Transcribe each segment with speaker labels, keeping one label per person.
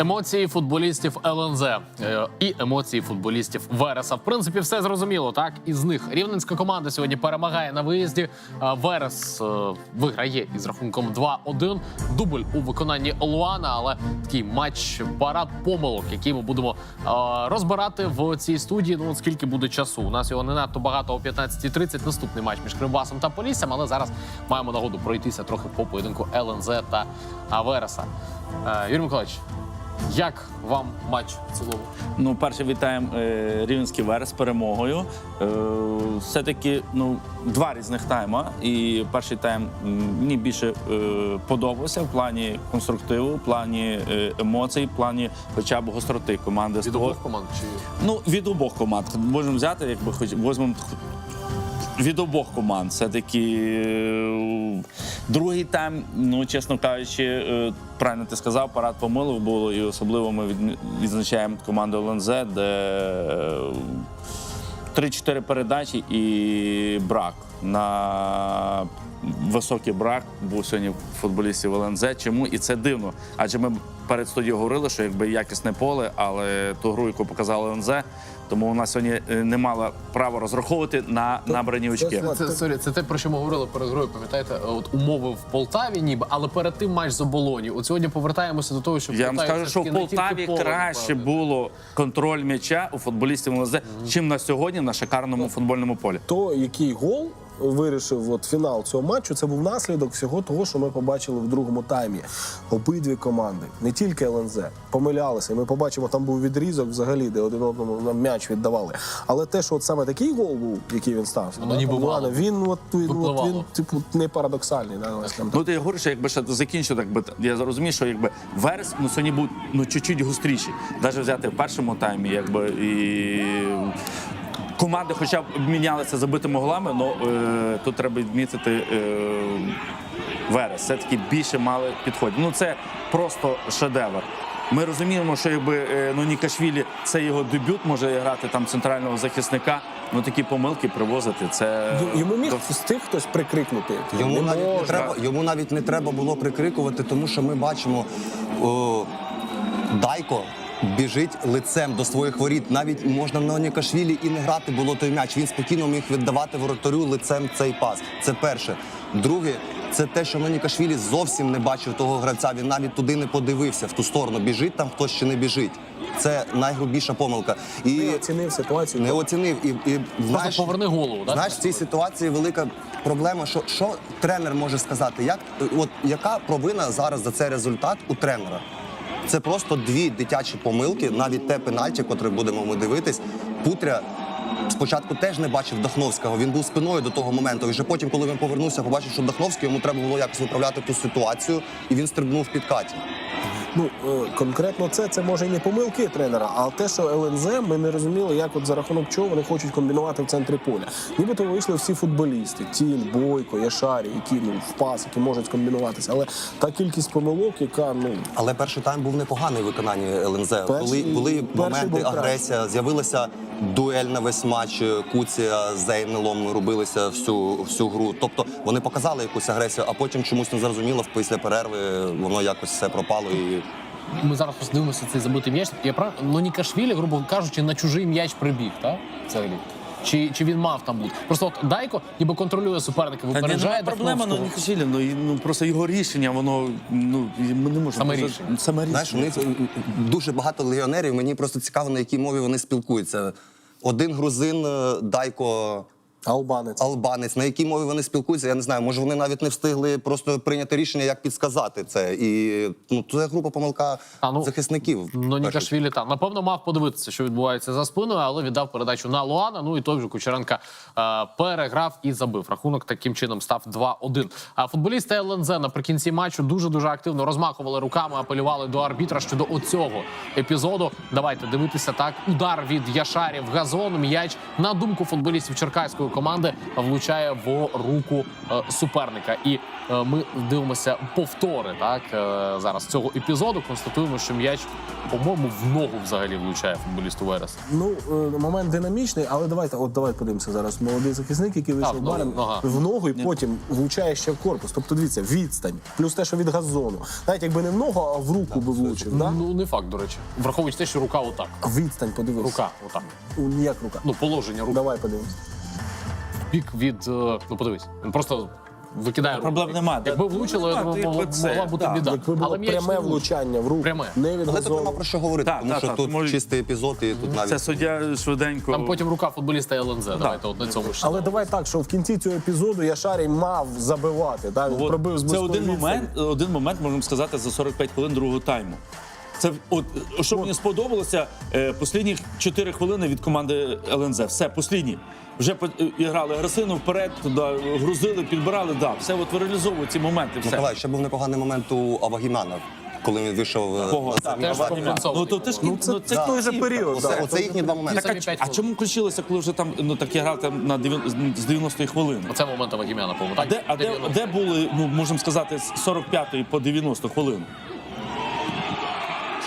Speaker 1: Емоції футболістів ЛНЗ е, і емоції футболістів Вереса. В принципі, все зрозуміло. Так із них рівненська команда сьогодні перемагає на виїзді. Верес е, виграє із рахунком 2-1. Дубль у виконанні Луана, але такий матч парад помилок, який ми будемо розбирати в цій студії. Ну от скільки буде часу. У нас його не надто багато о 15.30. Наступний матч між Кривбасом та Поліссям. Але зараз маємо нагоду пройтися трохи по поєдинку ЛНЗ та Вереса. Е, Юрій Миколаївич, як вам матч в цілому?
Speaker 2: Ну, перше, вітаємо е, Рівненський Верес з перемогою. Е, все-таки ну, два різних тайма. І перший тайм мені більше е, подобався в плані конструктиву, в плані е, емоцій, в плані хоча б гостроти команди.
Speaker 1: Від обох команд чи
Speaker 2: Ну, від обох команд. Можемо взяти, якби хоч візьмемо від обох команд. Все-таки е, другий тайм, ну чесно кажучи, е, правильно ти сказав, парад помилок було, і особливо ми відзначаємо команду ЛНЗ, де е, 3-4 передачі і брак. На високий брак був сьогодні футболістів ЛНЗ. Чому? І це дивно. Адже ми перед студією говорили, що якби якісне поле, але ту гру, яку показали ЛНЗ, тому у нас сьогодні е, не мала права розраховувати на набрані очки.
Speaker 1: це, сорі, це те, про що ми говорили перед грою. Пам'ятаєте, от умови в Полтаві, ніби, але перед тим матч з оболоні. От сьогодні повертаємося до того, що
Speaker 2: Я вам скажу, що в Полтаві краще було контроль м'яча у футболістів ЛНЗ, чим на сьогодні на шикарному футбольному полі.
Speaker 3: То, який гол вирішив от фінал цього матчу, це був наслідок всього того, що ми побачили в другому таймі. Обидві команди, не тільки ЛНЗ, помилялися. І Ми побачимо, там був відрізок взагалі, де один одному на м'яч віддавали. Але те, що от саме такий гол був, який він стався,
Speaker 1: Воно
Speaker 3: да,
Speaker 1: ніби
Speaker 3: там,
Speaker 1: мало
Speaker 3: він от, він, от, він типу не парадоксальний. Да, ось там.
Speaker 2: Ну ти говориш, що якби ще закінчив, так би я зрозумів, що якби верес ну сьогодні був ну чуть-чуть гостріший. Навіть взяти в першому таймі, якби і. Команди, хоча б обмінялися забитими голами, але е, тут треба відмітити е, Верес. Все-таки більше мали підходів. Ну це просто шедевр. Ми розуміємо, що якби е, ну Нікашвілі це його дебют, може грати там центрального захисника. Ну такі помилки привозити. Це
Speaker 3: Йому міг встиг хтось прикрикнути.
Speaker 4: Йому
Speaker 3: Не
Speaker 4: навіть, не треба, йому навіть не треба було прикрикувати, тому що ми бачимо о, Дайко. Біжить лицем до своїх воріт. Навіть можна на Нікашвілі і не грати було той м'яч. Він спокійно міг віддавати воротарю лицем цей пас. Це перше. Друге, це те, що Нікашвілі зовсім не бачив того гравця. Він навіть туди не подивився в ту сторону. Біжить там хтось чи не біжить. Це найгрубіша помилка. І
Speaker 3: Не оцінив ситуацію.
Speaker 4: не оцінив. І, і знаєш,
Speaker 1: поверни голову, да?
Speaker 4: Знаєш, в цій ситуації велика проблема, що, що тренер може сказати, як, от, яка провина зараз за цей результат у тренера? Це просто дві дитячі помилки, навіть те пенальті, котре будемо ми дивитись. Путря спочатку теж не бачив Дахновського. Він був спиною до того моменту. І вже потім, коли він повернувся, побачив, що Дахновський йому треба було якось виправляти ту ситуацію, і він стрибнув в підкаті.
Speaker 3: Ну е, конкретно це, це може і не помилки тренера, а те, що ЛНЗ, ми не розуміли, як от за рахунок чого вони хочуть комбінувати в центрі поля. Нібито вийшли всі футболісти: Тіль, Бойко, Яшарі, які ну в пас, які можуть комбінуватися. Але та кількість помилок, яка ну
Speaker 4: Але перший тайм був непоганий в виконанні ЛНЗ.
Speaker 3: Перший-
Speaker 4: Були, були
Speaker 3: перший
Speaker 4: моменти, агресія, з'явилася дуель на весь матч. Куція з Зейнелом робилися всю, всю гру. Тобто вони показали якусь агресію, а потім чомусь незрозуміло після перерви воно якось все пропало і.
Speaker 1: Ми зараз просто дивимося цей забитий м'яч. Я прав, ну Нікашвілі, грубо кажучи, на чужий м'яч прибіг, так? Взагалі. Чи, чи він мав там бути? Просто от Дайко ніби контролює суперника, випереджає
Speaker 2: нема проблема, ну. Нікашвілі, ну, і, ну просто його рішення, воно ну ми не можемо
Speaker 1: Саме
Speaker 2: просто-
Speaker 1: рішення.
Speaker 2: Саме рішення.
Speaker 4: Знаєш, них дуже багато легіонерів. Мені просто цікаво, на якій мові вони спілкуються. Один грузин, е, Дайко.
Speaker 3: Албанець.
Speaker 4: Албанець, на якій мові вони спілкуються, я не знаю. Може, вони навіть не встигли просто прийняти рішення, як підсказати це. І ну це група помилка
Speaker 1: А, ну,
Speaker 4: захисників.
Speaker 1: Ну, Нікашвілі там напевно мав подивитися, що відбувається за спиною, але віддав передачу на Луана. Ну і той же Кучеренка е, переграв і забив. Рахунок таким чином став 2-1. А футболісти ЛНЗ наприкінці матчу дуже дуже активно розмахували руками, апелювали до арбітра щодо оцього епізоду. Давайте дивитися так. Удар від Яшарів газон. М'яч на думку футболістів Черкаської команди влучає в руку е, суперника. І е, ми дивимося повтори так е, зараз цього епізоду. Констатуємо, що м'яч, по-моєму, в ногу взагалі влучає футболісту Верес.
Speaker 3: Ну, момент динамічний, але давайте, от давайте подивимося зараз. Молодий захисник, який вийшов
Speaker 1: в ногу,
Speaker 3: барем в ногу і потім влучає ще в корпус. Тобто, дивіться, відстань, плюс те, що від газону. Навіть якби не в ногу, а в руку би влучив. Да?
Speaker 1: Ну не факт, до речі, враховуючи те, що рука отак.
Speaker 3: Відстань, подивись.
Speaker 1: Рука, отак.
Speaker 3: У, Як рука?
Speaker 1: Ну, положення руки.
Speaker 3: Давай подивимось.
Speaker 1: Бік від е, ну подивись, він просто викидає руку.
Speaker 2: Проблем нема.
Speaker 1: Якби
Speaker 2: Да,
Speaker 1: влучило,
Speaker 2: ну,
Speaker 1: я думаю, могла,
Speaker 2: якби це,
Speaker 1: могла бути
Speaker 2: да.
Speaker 1: біда.
Speaker 3: Якби було
Speaker 1: м'яч
Speaker 3: пряме
Speaker 1: влучив.
Speaker 3: влучання в руку,
Speaker 1: Пряме.
Speaker 3: не від
Speaker 4: Але тут нема про що говорити,
Speaker 2: Так,
Speaker 4: тому
Speaker 2: так,
Speaker 4: що
Speaker 2: так,
Speaker 4: тут
Speaker 2: може-
Speaker 4: чистий епізод, і тут навіть
Speaker 2: Це суддя швиденько.
Speaker 1: Там потім рука футболіста ЛНЗ. Давайте от на цьому ж.
Speaker 3: Але давай так, що в кінці цього епізоду Яшарій мав забивати. Да? Він
Speaker 2: От
Speaker 3: пробив з
Speaker 2: це
Speaker 3: близької
Speaker 2: один
Speaker 3: відстані.
Speaker 2: момент, один момент, можемо сказати, за 45 хвилин другого тайму. Це от що мені сподобалося, е, останні 4 хвилини від команди ЛНЗ. Все, послідні. Вже по- е, грали агресивно вперед, туди грузили, підбирали. Да, все от реалізовують ці моменти. Все.
Speaker 4: Миколай, ще був непоганий момент у Авагімана, коли він вийшов. е,
Speaker 2: Кого?
Speaker 4: на
Speaker 1: Теж
Speaker 4: аварії.
Speaker 2: Ну то ти ж
Speaker 3: Ну, це,
Speaker 2: ну,
Speaker 3: це той же період.
Speaker 4: Оце,
Speaker 3: да.
Speaker 4: оце їхні два моменти.
Speaker 2: Так, а, а чому включилися, коли вже там ну такі грали там на 90, з 90-ї хвилини?
Speaker 1: Оце момент Авагімяна, по-моєму.
Speaker 2: А
Speaker 1: Так?
Speaker 2: де, а де, де були, ну можемо сказати, з 45-ї по 90 хвилину?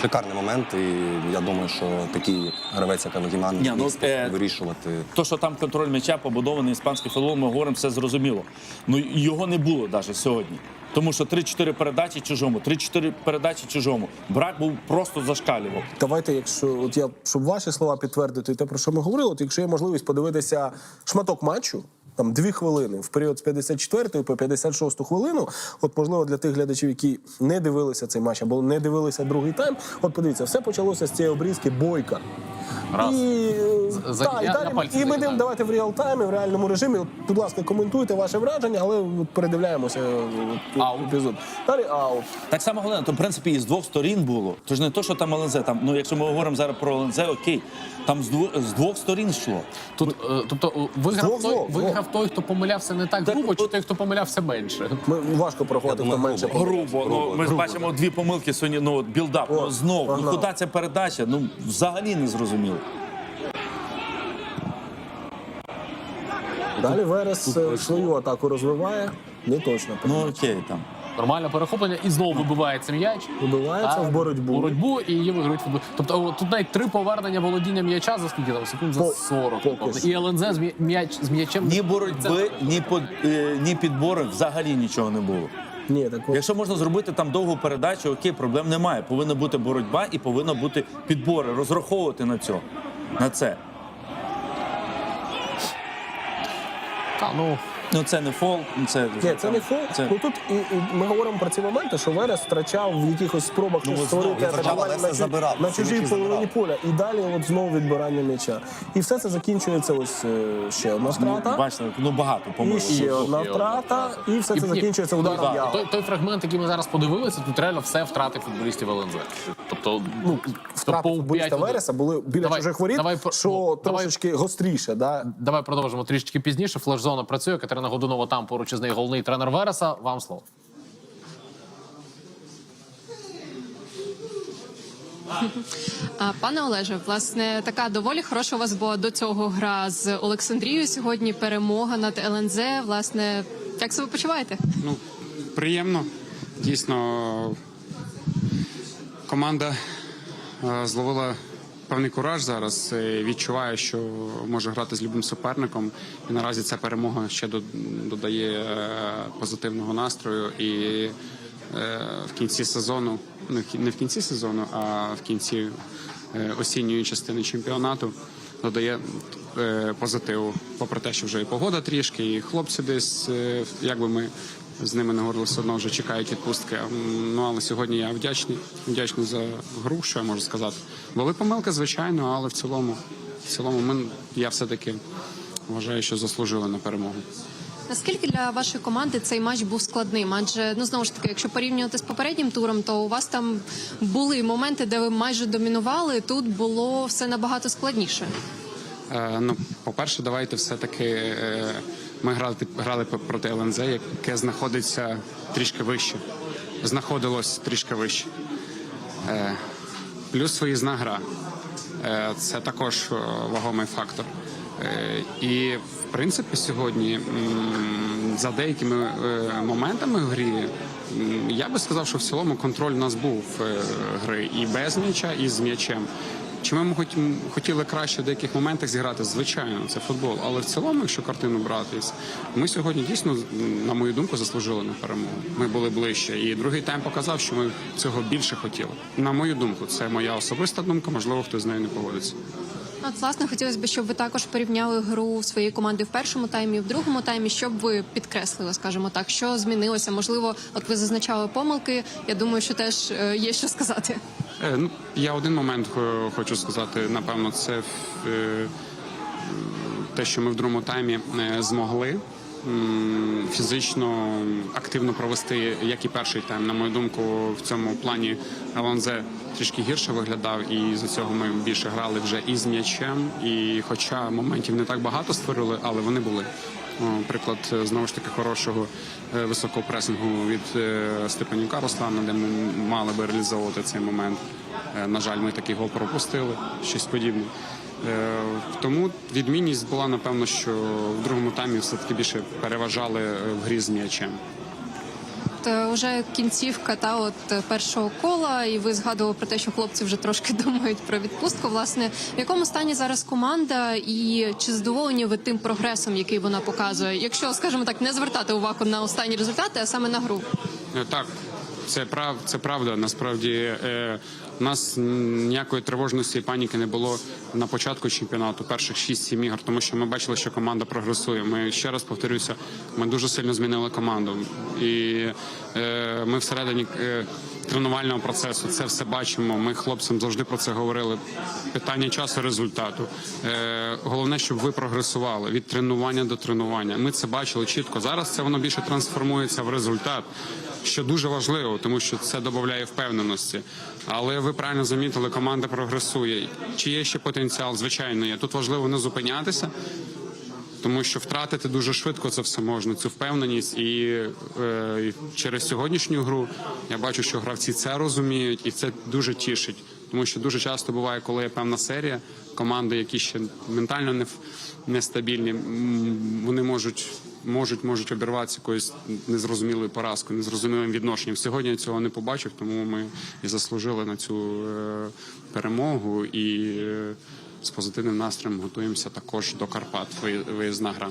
Speaker 4: Шикарний момент, і я думаю, що такий гравець, як Авагіман,
Speaker 2: Ні, ну, е,
Speaker 4: вирішувати.
Speaker 2: То, що там контроль м'яча побудований іспанський футбол, ми говоримо, все зрозуміло. Ну його не було навіть сьогодні. Тому що 3-4 передачі чужому, 3-4 передачі чужому. Брак був просто зашкалював.
Speaker 3: Давайте, якщо от я щоб ваші слова підтвердити, те про що ми говорили, от якщо є можливість подивитися шматок матчу. Там дві хвилини в період з 54 по 56 хвилину. От можливо для тих глядачів, які не дивилися цей матч або не дивилися другий тайм. От подивіться, все почалося з цієї обрізки бойка.
Speaker 1: Раз.
Speaker 3: І,
Speaker 1: За-
Speaker 3: та, і, далі, і ми дивимо, давайте в реал-таймі, в реальному режимі. От, будь ласка, коментуйте ваше враження, але от передивляємося от,
Speaker 1: Аут.
Speaker 3: епізод. Далі аут.
Speaker 2: Так само головне, то в принципі і з двох сторін було. Тож не то, що там ЛНЗ. Там, ну якщо ми говоримо зараз про ЛНЗ, окей, там з двох, з двох сторін йшло.
Speaker 1: Тут, е, тобто, виграв
Speaker 3: Зло,
Speaker 1: той,
Speaker 3: зло, зло.
Speaker 1: виграв той, хто помилявся не так
Speaker 2: Так,
Speaker 1: грубо, чи той, хто помилявся менше.
Speaker 3: Ми важко проходити, хто менше
Speaker 4: грубо.
Speaker 2: ну ми ж бачимо дві помилки сьогодні. Ну от білдап,
Speaker 3: О,
Speaker 2: ну знов. Ну
Speaker 3: погнали.
Speaker 2: куди ця передача? Ну взагалі не зрозуміло.
Speaker 3: Далі Верес е, свою атаку розвиває. Не точно.
Speaker 2: Ну окей, там.
Speaker 1: Нормальне перехоплення і знову вибивається м'яч.
Speaker 3: Вибивається в боротьбу.
Speaker 1: боротьбу і її виграють футбол. Тобто о, тут навіть три повернення володіння м'яча за скільки там секунд за
Speaker 3: По-
Speaker 1: 40.
Speaker 3: поки
Speaker 1: напевно.
Speaker 3: що.
Speaker 1: І ЛНЗ з м'я- м'яч з м'ячем
Speaker 2: Ні боротьби, ні, по, е, ні підбори, взагалі нічого не було.
Speaker 3: Ні, так от,
Speaker 2: Якщо можна зробити там довгу передачу, окей, проблем немає. Повинна бути боротьба і повинна бути підбори, розраховувати на цьо, на це.
Speaker 1: Та, ну,
Speaker 2: Ну це не фол, ну, це
Speaker 3: ні, це не фол.
Speaker 2: Це...
Speaker 3: Ну тут і, і ми говоримо про ці моменти, що Верес втрачав в якихось спробах
Speaker 2: Ну,
Speaker 3: щось
Speaker 2: от знову
Speaker 3: створити
Speaker 4: він втрачав,
Speaker 3: атакування
Speaker 4: але
Speaker 3: на,
Speaker 4: все
Speaker 3: чу-
Speaker 4: забирав,
Speaker 3: на
Speaker 4: всі
Speaker 3: чужій
Speaker 4: м'ячі
Speaker 3: половині
Speaker 4: забирав.
Speaker 3: поля. І далі от знову відбирання м'яча. І все це закінчується ось е, ще одна
Speaker 2: Ну,
Speaker 3: втрата.
Speaker 2: бачите, ну багато
Speaker 3: І
Speaker 2: помилок.
Speaker 3: ще одна
Speaker 1: і
Speaker 3: втрата, і все це
Speaker 1: І-
Speaker 3: закінчується ударом
Speaker 1: да,
Speaker 3: Яго.
Speaker 1: той, той фрагмент, який ми зараз подивилися, тут реально все втрати футболістів ЛНЗ. Тобто, ну,
Speaker 3: Втрати
Speaker 1: по
Speaker 3: футболіста Вереса були біля
Speaker 1: Давай,
Speaker 3: чужих воріт,
Speaker 1: давай про-
Speaker 3: що
Speaker 1: ну, давай-
Speaker 3: трошечки гостріше. Да?
Speaker 1: Давай продовжимо трішечки пізніше. Флеш-зона працює. Катерина Годунова там поруч із нею головний тренер Вереса. Вам слово.
Speaker 5: Пане Олеже, власне, така доволі хороша у вас була до цього гра з Олександрією. Сьогодні перемога над ЛНЗ. Власне, як себе почуваєте?
Speaker 6: Ну, приємно. Дійсно, команда е, зловила певний кураж зараз. е, Відчуває, що може грати з любим суперником. І наразі ця перемога ще до- додає е, позитивного настрою. І е, в кінці сезону, не в кінці сезону, а в кінці осінньої частини чемпіонату додає позитиву. Попри те, що вже і погода трішки, і хлопці десь, е, якби ми з ними не говорили, все одно вже чекають відпустки. Ну але сьогодні я вдячний, вдячний за гру, що я можу сказати. Були помилки, звичайно, але в цілому, в цілому, ми я все-таки вважаю, що заслужили на перемогу.
Speaker 5: Наскільки для вашої команди цей матч був складним? Адже ну знову ж таки, якщо порівнювати з попереднім туром, то у вас там були моменти, де ви майже домінували. Тут було все набагато складніше.
Speaker 6: Е, ну, по-перше, давайте все-таки е, ми грали, грали проти ЛНЗ, яке знаходиться трішки вище. Знаходилось трішки вище. Е, плюс виїзна гра. Е, це також е, вагомий фактор. І в принципі сьогодні за деякими моментами в грі я би сказав, що в цілому контроль у нас був гри і без м'яча, і з м'ячем. Чи ми хотіли краще в деяких моментах зіграти? Звичайно, це футбол. Але в цілому, якщо картину братись, ми сьогодні дійсно, на мою думку, заслужили на перемогу. Ми були ближче. І другий тайм показав, що ми цього більше хотіли. На мою думку, це моя особиста думка. Можливо, хтось з нею не погодиться.
Speaker 5: От, власне, хотілося б, щоб ви також порівняли гру своєї команди в першому таймі в другому таймі. Що б ви підкреслили, скажімо так, що змінилося? Можливо, от ви зазначали помилки. Я думаю, що теж е, є що сказати.
Speaker 6: Е, ну, я один момент хочу сказати. Напевно, це е, те, що ми в другому таймі е, змогли фізично активно провести, як і перший тайм. На мою думку, в цьому плані ЛНЗ трішки гірше виглядав, і за цього ми більше грали вже і з м'ячем. І хоча моментів не так багато створили, але вони були. Приклад знову ж таки хорошого е, високого пресингу від е, Степанюка Руслана, де ми мали би реалізовувати цей момент. Е, На жаль, ми такий гол пропустили, щось подібне. Е, Тому відмінність була напевно, що в другому таймі все таки більше переважали е, в грі з м'ячем.
Speaker 5: От, е, Уже кінцівка та от е, першого кола, і ви згадували про те, що хлопці вже трошки думають про відпустку. Власне, в якому стані зараз команда, і чи задоволені ви тим прогресом, який вона показує? Якщо, скажімо так, не звертати увагу на останні результати, а саме на гру.
Speaker 6: Так, це прав, це правда. Насправді е, у нас ніякої тривожності і паніки не було на початку чемпіонату, перших 6-7 ігор, тому що ми бачили, що команда прогресує. Ми ще раз повторюся, ми дуже сильно змінили команду, і е, ми всередині е, тренувального процесу це все бачимо. Ми хлопцям завжди про це говорили. Питання часу, результату. Е, головне, щоб ви прогресували від тренування до тренування. Ми це бачили чітко. Зараз це воно більше трансформується в результат що дуже важливо, тому що це додає впевненості. Але ви правильно замітили, команда прогресує. Чи є ще потенціал? Звичайно, є. Тут важливо не зупинятися. Тому що втратити дуже швидко це все можна, цю впевненість, і е, через сьогоднішню гру я бачу, що гравці це розуміють, і це дуже тішить. Тому що дуже часто буває, коли є певна серія, команди, які ще ментально не нестабільні, вони можуть, можуть, можуть обірватися якоюсь незрозумілою поразкою, незрозумілим відношенням. Сьогодні я цього не побачив, тому ми і заслужили на цю е, перемогу і е, з позитивним настроєм готуємося також до Карпат. Виї- Виїзна гра.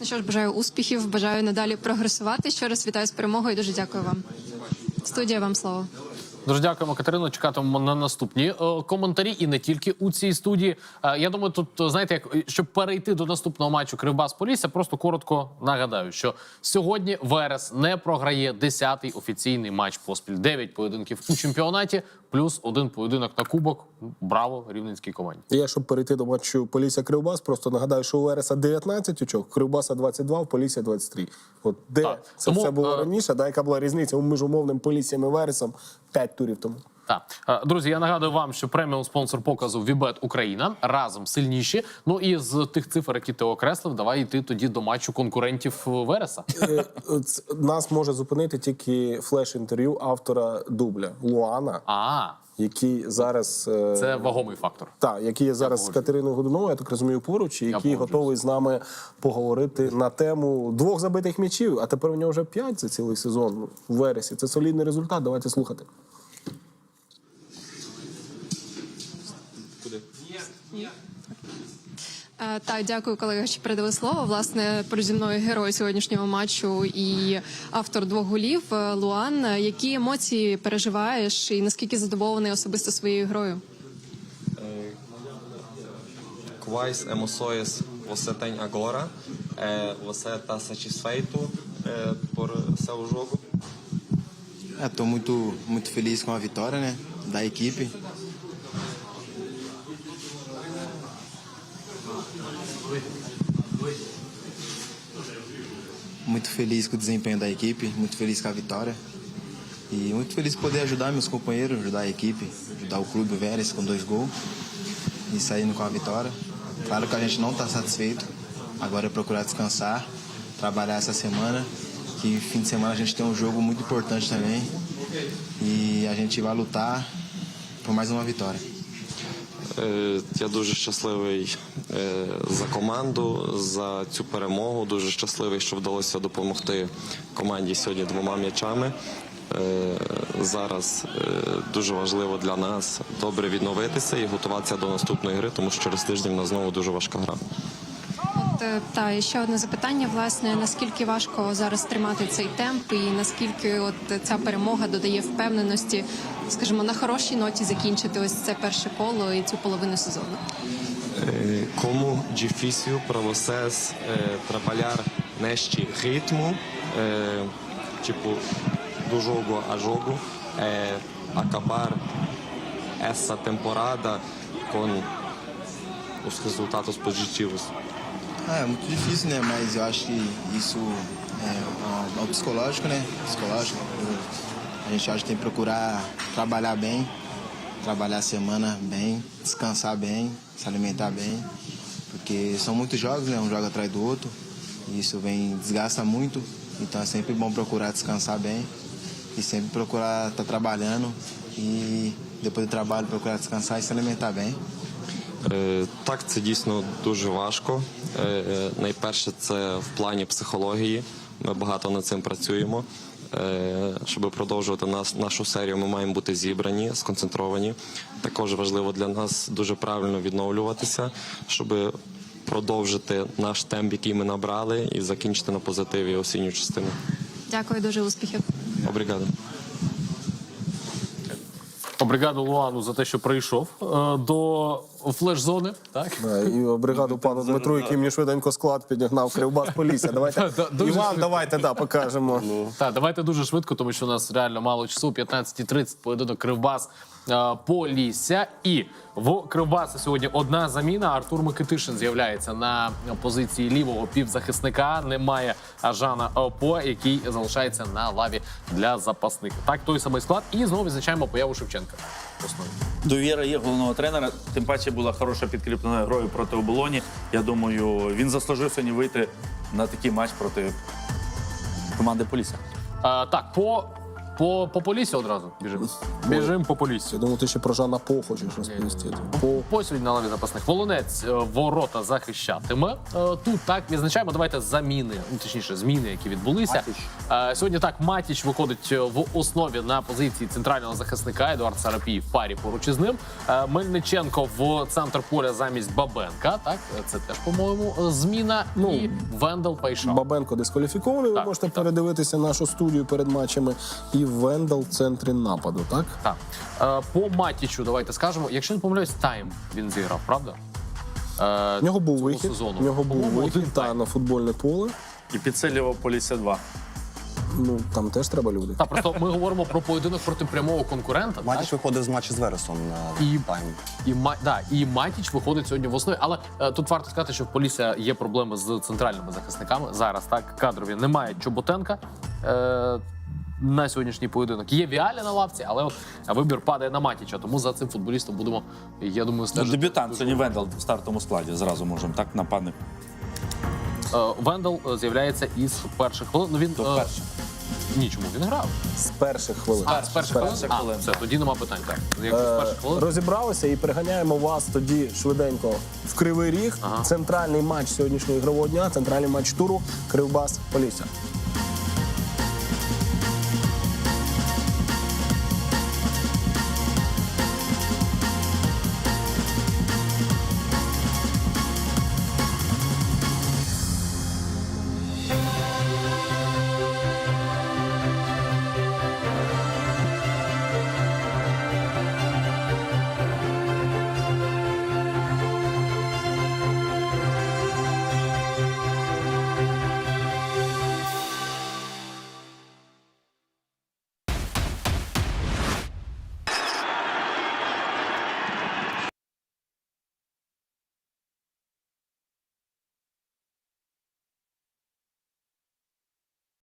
Speaker 5: Ну що ж, бажаю успіхів, бажаю надалі прогресувати. Ще раз вітаю з перемогою. і Дуже дякую вам. Студія вам слово.
Speaker 1: Дуже дякуємо, Катерино. Чекатимемо на наступні е, коментарі і не тільки у цій студії. Е, я думаю, тут е, знаєте, як щоб перейти до наступного матчу Кривбас Полісся, просто коротко нагадаю, що сьогодні Верес не програє 10-й офіційний матч поспіль. 9 поєдинків у чемпіонаті, плюс один поєдинок на кубок. Браво рівненській команді.
Speaker 3: Я, щоб перейти до матчу Полісся Кривбас, просто нагадаю, що у Вереса 19 очок, Кривбаса 22, в Полісся 23. От де
Speaker 1: Так,
Speaker 3: це
Speaker 1: тому,
Speaker 3: все було
Speaker 1: е,
Speaker 3: раніше, да, яка була різниця між умовним Поліссям і Вересом 5 турів тому.
Speaker 1: Так, Е, друзі, я нагадую вам, що преміум спонсор показу Вібет Україна разом сильніші. Ну і з тих цифр, які ти окреслив, давай йти тоді до матчу конкурентів е, Вереса.
Speaker 3: Е, Нас може зупинити тільки флеш-інтерв'ю автора дубля Луана,
Speaker 1: А
Speaker 3: який зараз е,
Speaker 1: це вагомий фактор.
Speaker 3: Так, який є зараз з. Катериною Годуновою, я так розумію, поруч, і який готовий з нами поговорити на тему двох забитих м'ячів, а тепер у нього вже п'ять за цілий сезон в вересі. Це солідний результат. Давайте слухати.
Speaker 5: Е, Так, дякую, колеги, що передали слово. Власне, зі мною герой сьогоднішнього матчу і автор двох голів е, Луан. Е, Які емоції переживаєш і наскільки задоволений особисто своєю грою?
Speaker 7: Quais emoções você tem agora? Você está satisfeito por seu jogo?
Speaker 8: Estou muito, muito feliz com a vitória né, da equipe. Muito feliz com o desempenho da equipe, muito feliz com a vitória. E muito feliz de poder ajudar meus companheiros, ajudar a equipe, ajudar o clube o Vélez com dois gols e saindo com a vitória. Claro que a gente não está satisfeito, agora é procurar descansar, trabalhar essa semana, que fim de semana a gente tem um jogo muito importante também e a gente vai lutar por mais uma vitória.
Speaker 7: Е, Я дуже щасливий е, за команду, за цю перемогу. Дуже щасливий, що вдалося допомогти команді сьогодні двома м'ячами. Е, Зараз дуже важливо для нас добре відновитися і готуватися до наступної гри, тому що через тиждень в нас знову дуже важка гра.
Speaker 5: Е, та ще одне запитання: власне, наскільки важко зараз тримати цей темп, і наскільки от ця перемога додає впевненості, скажімо, на хорошій ноті закінчити ось це перше коло і цю половину сезону.
Speaker 7: Eh, como difícil para vocês trabalhar neste ritmo, eh, tipo, do jogo a jogo, acabar essa temporada com?
Speaker 8: Ah, é muito difícil, né? Mas eu acho que isso é ao- ao psicológico, né? Psicológico. A gente acha que tem que procurar trabalhar bem, trabalhar a semana bem, descansar bem, se alimentar bem. Porque são muitos jogos, né? Um jogo atrás do outro. E isso vem, desgasta muito. Então é sempre bom procurar descansar bem e sempre procurar estar trabalhando e depois do trabalho procurar descansar e se alimentar bem.
Speaker 7: Е, Так, це дійсно дуже важко. Е, е, Найперше, це в плані психології. Ми багато над цим працюємо. Щоб продовжувати нас, нашу серію, ми маємо бути зібрані, сконцентровані. Також важливо для нас дуже правильно відновлюватися, щоб продовжити наш темп, який ми набрали, і закінчити на позитиві осінню частину.
Speaker 5: Дякую, дуже успіхів.
Speaker 7: Обрігado.
Speaker 1: Бригаду Луану за те, що прийшов до флеш-зони. Так
Speaker 3: Да, і бригаду пану Дмитру, який мені швиденько склад підігнав Кривбас Полісся. Давайте і вам давайте да, покажемо.
Speaker 1: Так, давайте дуже швидко, тому що у нас реально мало часу. 15.30 поєдинок Кривбас Полісся. І в Кривбаса сьогодні одна заміна. Артур Микитишин з'являється на позиції лівого півзахисника. Немає Жана Опо, який залишається на лаві для запасних. Так, той самий склад. І знову відзначаємо появу Шевченка. основі.
Speaker 2: Довіра є головного тренера. Тим паче була хороша підкріплена грою проти оболоні. Я думаю, він заслужив сьогодні вийти на такий матч проти команди Полісся.
Speaker 1: Е, так, по, по, по одразу біжимо. Біжимо по Поліссі.
Speaker 3: Я думаю, ти ще про Жана По хочеш розповісти. По
Speaker 1: По сьогодні на лаві запасних волонець е, ворота захищатиме. Е, Тут так відзначаємо. Давайте заміни, ну точніше, зміни, які відбулися. Е, Сьогодні так Матіч виходить е, в основі на позиції центрального захисника. Едуард Сарапій в парі поруч із ним. Е, Мельниченко в центр поля замість Бабенка. Так, е, це теж, по-моєму, зміна.
Speaker 3: Ну,
Speaker 1: і Вендел Пайшов.
Speaker 3: Бабенко дискваліфікований. Ви
Speaker 1: Так,
Speaker 3: можете
Speaker 1: так.
Speaker 3: передивитися нашу студію перед матчами. І Вендел в центрі нападу, так?
Speaker 1: Так. Е, По Матічу, давайте скажемо. Якщо не помиляюсь, тайм він зіграв, правда? Е,
Speaker 3: В нього був
Speaker 1: цього
Speaker 3: вихід.
Speaker 1: сезону.
Speaker 3: В нього був
Speaker 1: По-моєму, один
Speaker 3: вихід та
Speaker 1: тайм.
Speaker 3: на футбольне поле.
Speaker 2: І підсилював Полісся 2.
Speaker 3: Ну там теж треба люди.
Speaker 1: Так, просто ми говоримо про поєдинок проти прямого конкурента.
Speaker 4: Матіч виходив з матчу з Вересом на
Speaker 1: І-
Speaker 4: тайм.
Speaker 1: І, Ма- да, і Матіч виходить сьогодні в основі. Але е, тут варто сказати, що в Полісся є проблеми з центральними захисниками. Зараз так кадрові немає Чоботенка. Е, на сьогоднішній поєдинок є Віаля на лавці, але от вибір падає на Матіча. Тому за цим футболістом будемо, я думаю,
Speaker 2: Ну,
Speaker 1: стежити.
Speaker 2: дебютант сьогодні Вендел в стартовому складі. Зразу можемо так нападник.
Speaker 1: Е, Вендел е, з'являється із перших хвилин. Ну він е, нічому він грав.
Speaker 3: З перших хвилин.
Speaker 1: А, з перших хвилин?
Speaker 2: перших
Speaker 1: А,
Speaker 2: хвилин,
Speaker 1: все, тоді нема питань. Так. Якщо з перших хвилин.
Speaker 3: Розібралися і переганяємо вас тоді швиденько в Кривий Ріг.
Speaker 1: Ага.
Speaker 3: Центральний матч сьогоднішнього ігрового дня, центральний матч туру Кривбас Полісся.